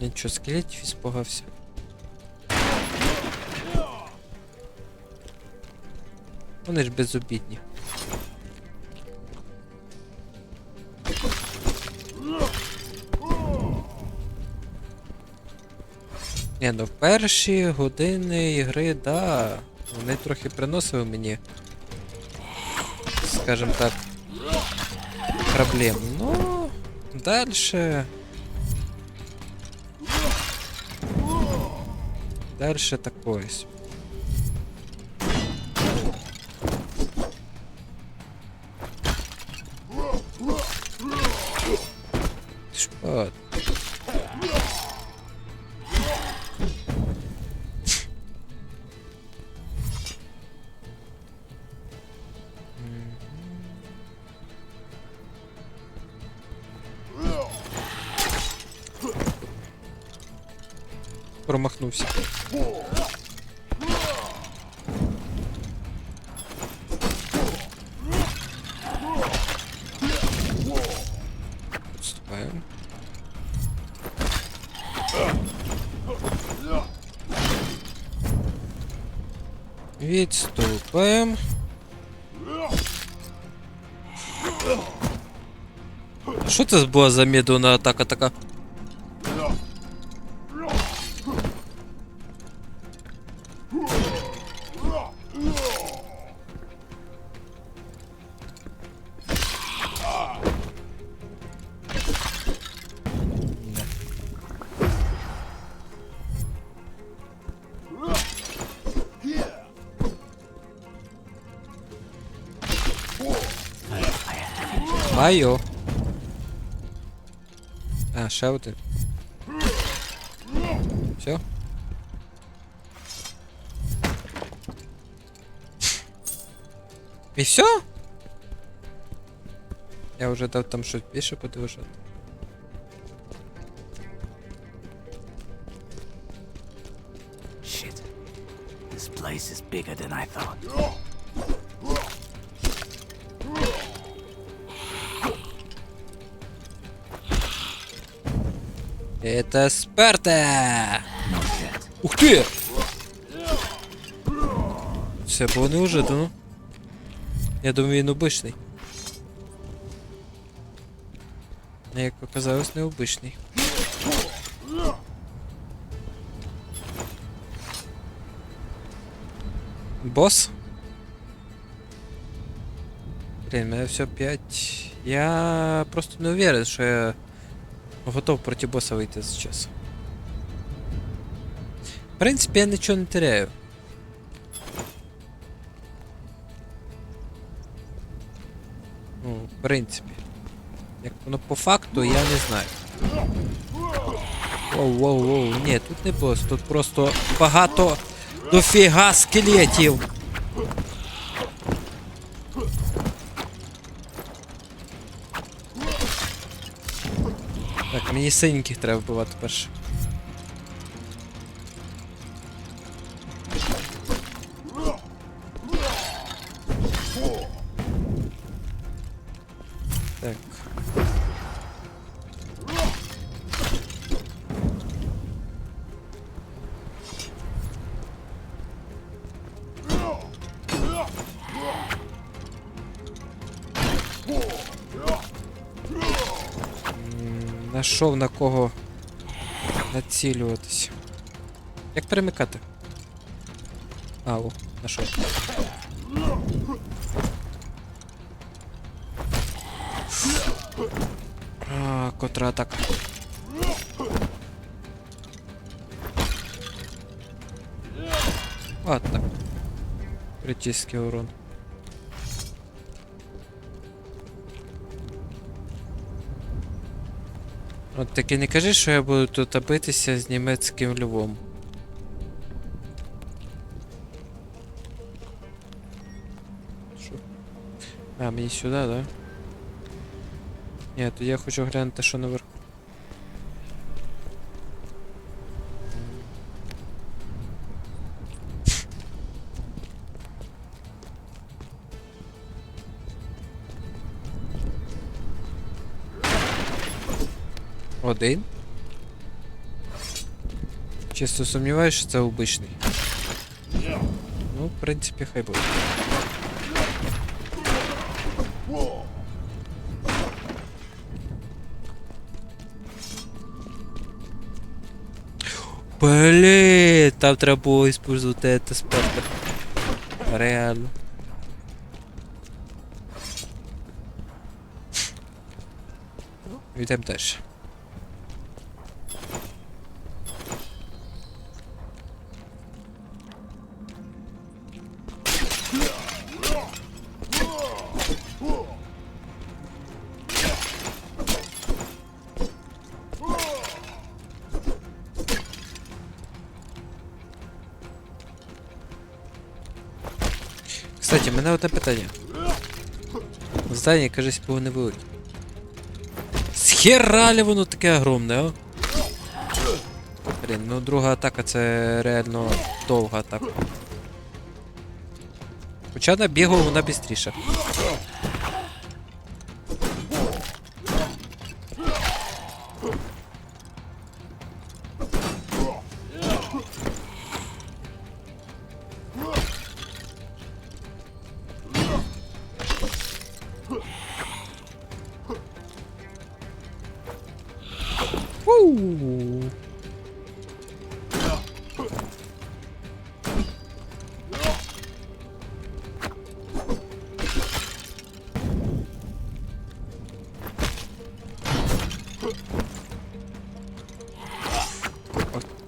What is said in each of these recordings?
Нічого, скелетів іспугався. Вони ж безобідні. Ні, ну в перші години ігри, да, вони трохи приносили мені, скажем так, проблем. Ну, дальше. Дальше такое. себе. Шпат. Промахнувся. Отступаем. Відступаємо. Що це була за медленна атака така? Майо. А, ще один. Все. І все? Я вже дав там щось більше подивишати. Shit. This place is bigger than I thought. Это Спарта! Ух ти! Це було неожиданно. Я думаю, він обичний. А Як оказалось, необичний. Босс? Блин, мене все 5. Я просто не уверен, що я готов проти босса вийти зараз. В принципі, я нічого не теряю. Ну, в принципі. Як воно по факту, я не знаю. Воу, воу, воу. Ні, тут не бос, тут просто багато дофіга скелетів. Так, мені синеньких треба вбивати перше. М, Нашов на кого націлюватись. Як перемикати? А, о, нашов. А, контратака. Вот так. Критический урон. От таки не кажи, що я буду тут битися з німецьким львом. Що? А, мені сюди, да? Ні, то я хочу глянути, що наверху. Один. Чисто сумніваюсь, що це обичний. Ну, в принципі, хай буде. Блін, там треба було использувати это спектр. Реально. Йдемо далі. Кстати, мене одне питання. Здання, кажись, було невелике. Схералі воно таке огромне, а? Блін, ну друга атака це реально довга атака. Хоча на бігу вона бістріша.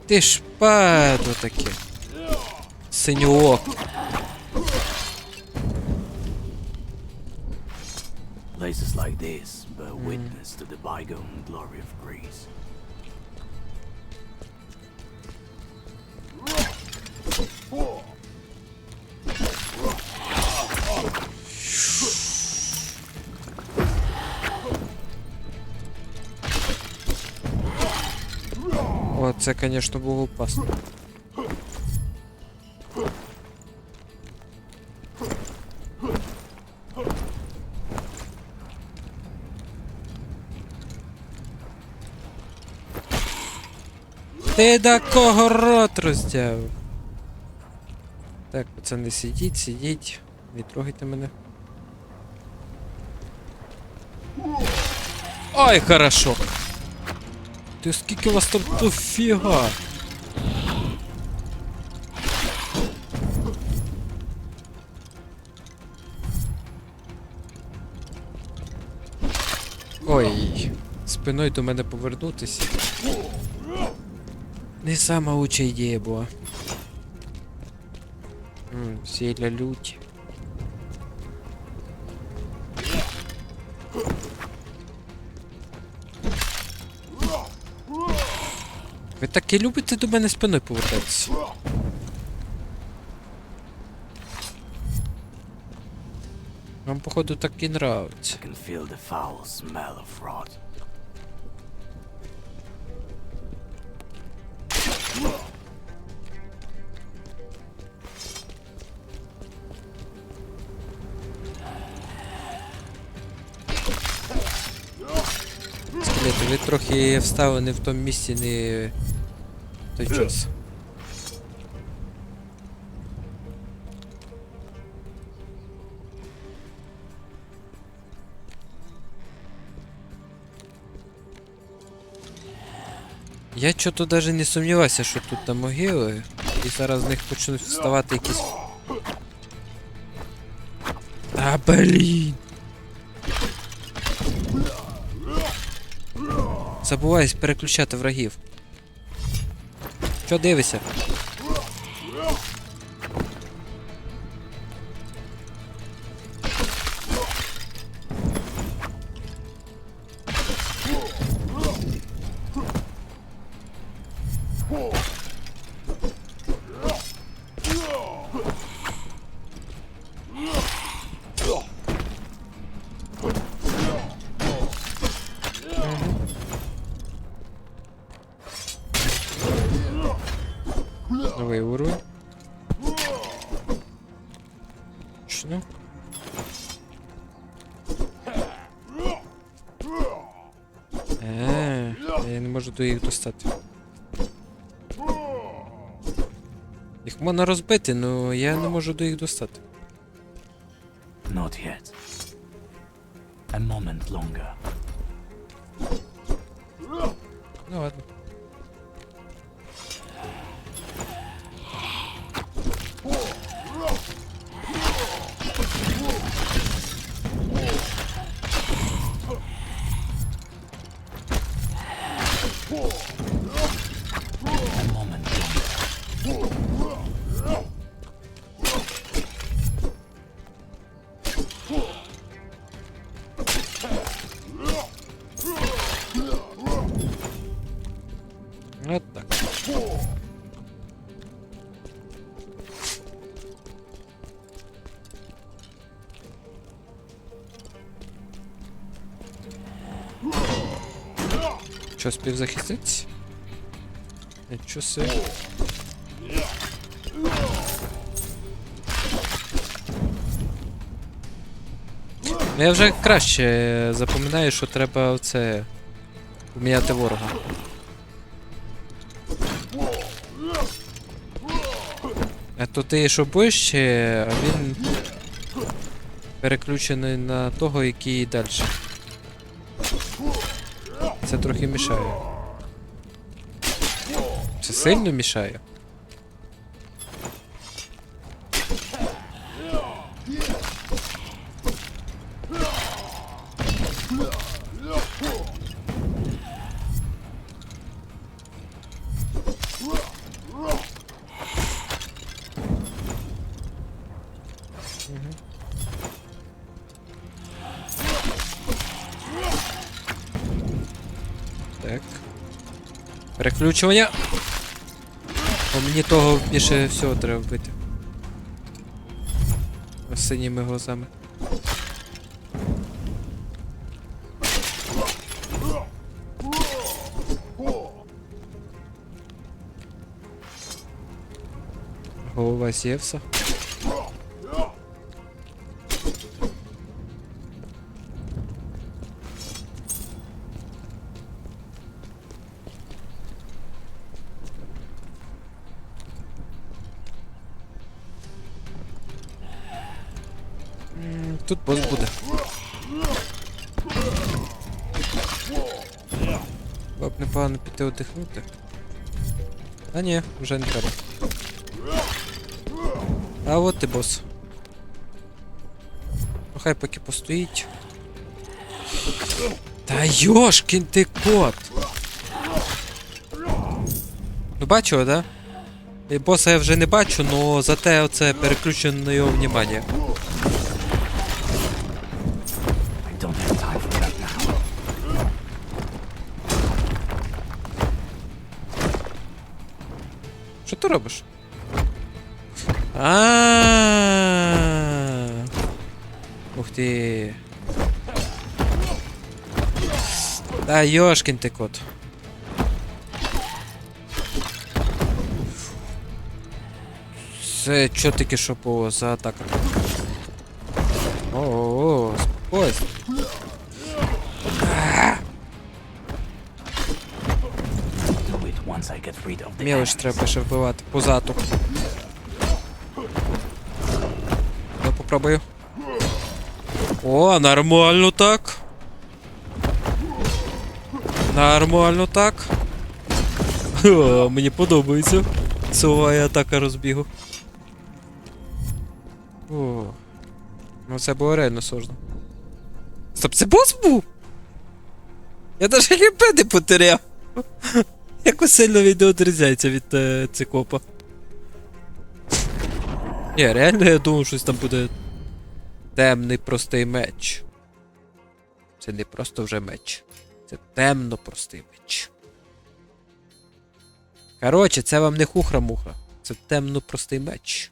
ти ж падло таке. Синюок. Places like this bear witness to the bygone glory of Greece. Це, звісно, було опасно. Ти до кого рот роздявив? Так, пацани, сидіть, сидіть. Не трогайте мене. Ой, хорошо. Ти скільки у вас там дофіга? Ой, спиною до мене повернутися. Не сама лучша ідея була. М, Зілля лють. Ви так і любите до мене спиною повертатися. Вам, походу, так і нравиться. Скелети, ви трохи встали не в тому місці, не той час. Я чого-то навіть не сумнівався, що тут там могили, і зараз з них почнуть вставати якісь. А блін! Забуваюсь переключати врагів. Що дивишся? Е, я не можу до їх достати. Можна розбити, але я не можу до їх достати. Not yet. A moment longer. Ну ладно. Що, спів захиститися? Нічого собі. Ну, Я вже краще запам'ятаю, що треба оце поміняти ворога. А то ти що ближче, а він переключений на того, який далі. Це трохи мішає. Це сильно мішає. Так. Переключування. Бо мені того більше всього треба вбити. Синіми глазами. Голова Зевса. Тут бос буде. Було б непогано піти отдихнути. А ні, вже не треба. А от і бос. Ну поки постоїть. Та йошкін ти кот! Ну бачила, да? І боса я вже не бачу, но зате оце переключено на його внимання. Ти робиш? А. Ух ти. Та йошкін ти кот. Це чо таке що по за атака? Ants. треба ще вбивати позату. Я попробую. О, нормально так. Нормально так. О, мені подобається. Суває атака розбігу. О. Ну це було реально сложно. Стоп, це бос був? Я навіть хп не потеряв. Якось сильно він не відрізняється від е, цикопа. Ні, реально я думав, щось там буде темний простий меч. Це не просто вже меч. Це темно простий меч. Коротше, це вам не хухра-муха. Це темно простий меч.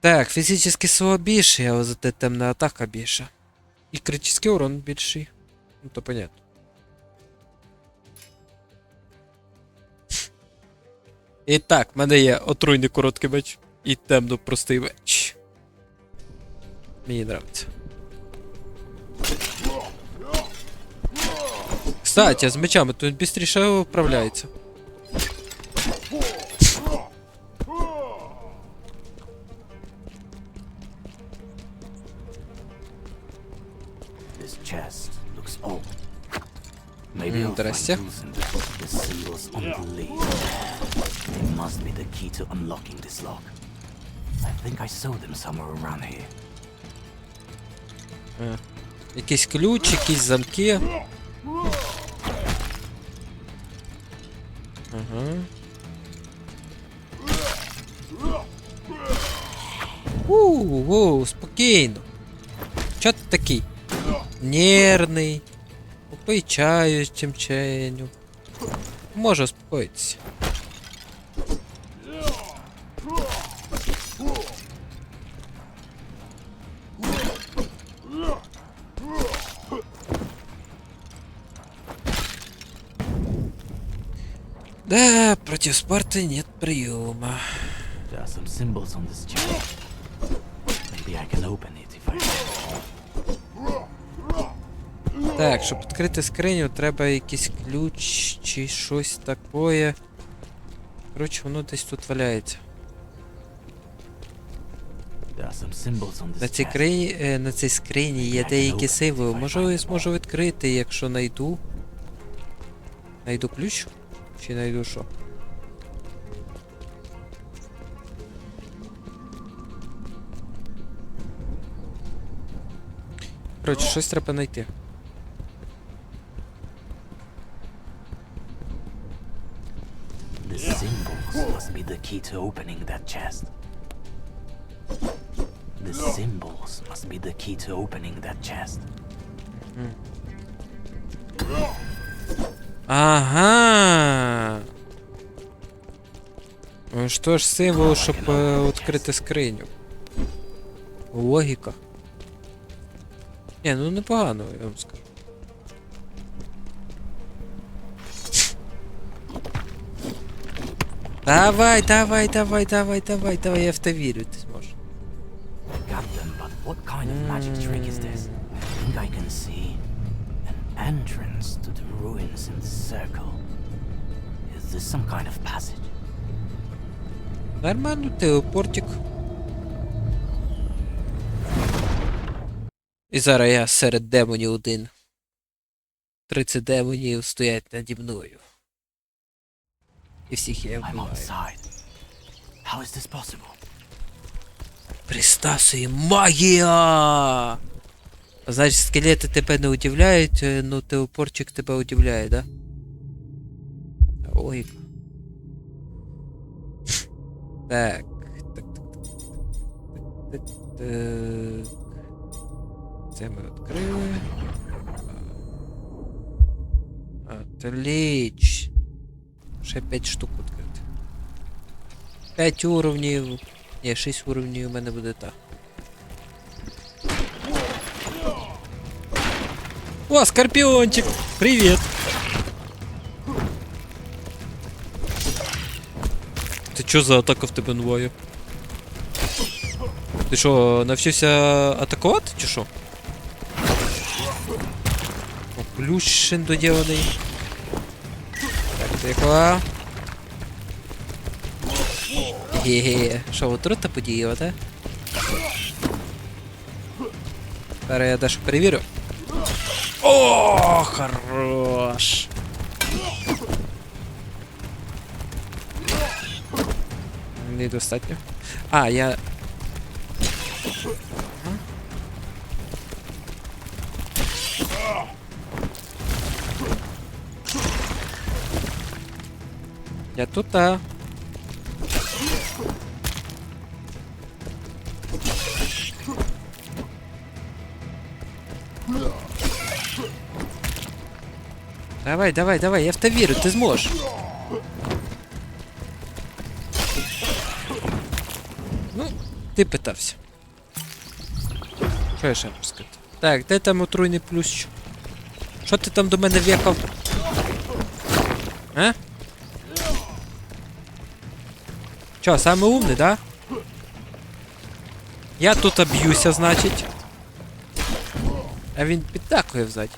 Так, фізичний сила більший, але зате темна атака більша. І критичний урон більший. Ну то понятно. І так, в мене є отруйний короткий меч і темно простий меч. Мені нравиться. Кстати, з мечами тут швидше управляється. Здрасте must be the key to unlocking this lock. I think I saw them somewhere around here. Е. Якийсь ключ, якісь замки. Ага. Ууу, воу, спокійно. Чо ти такий? Нервний. Попий чаю з чимченю. Може успокоїтися. Open it if I Так, щоб відкрити скриню, треба якийсь ключ чи щось таке. Коротше, воно десь тут валяється. На цій, крині, е, на цій скрині є деякі символи. Можливо, я зможу відкрити, якщо знайду. Найду ключ? Чи знайду що? Коротше, щось треба знайти. The symbols must be the key to opening that chest. The symbols must be the key to opening that chest. Ага. Ну що ж символ, щоб е, відкрити скриню. Логіка. Ні, ну непогано, я вам скажу. Давай, давай, давай, давай, давай, давай, я в те вірю, ти зможеш. Got them, but what kind of magic trick is this? I think I can see an entrance to the ruins in the circle. Is this some kind of passage? Нормально, телепортик. І зараз я серед демонів один. 30 демонів стоять наді мною. І всіх я вбиваю. possible? Магія! Значить, скелети тебе не удивляють, е, ну телепортчик тебе удивляє, да? Логіка. Так. Так, так, так, так, так, так. Це ми відкрили. Отлично. Ще 5 штук відкрити. 5 уровнів. Ні, 6 уровнів у мене буде так. О, скорпіончик! Привіт! Ти чо за атака в тебе новая? Ти що, навчився атакувати чи що? О, ключ ще доділений. Так, тихо. Ге-ге. Що, отрута подіяла, так? Зараз я дещо перевірю. О, хорош. Недостатньо. А, я. Я тут, а. Давай, давай, давай, я в те вірю, ти зможеш. Ну, ти питався. Що я ще сказати? Так, де там отруйний плющ? Що ти там до мене в'якав? А? Чо, самый умный, да? Я тут об'юся, значить. А він піддакує взаді.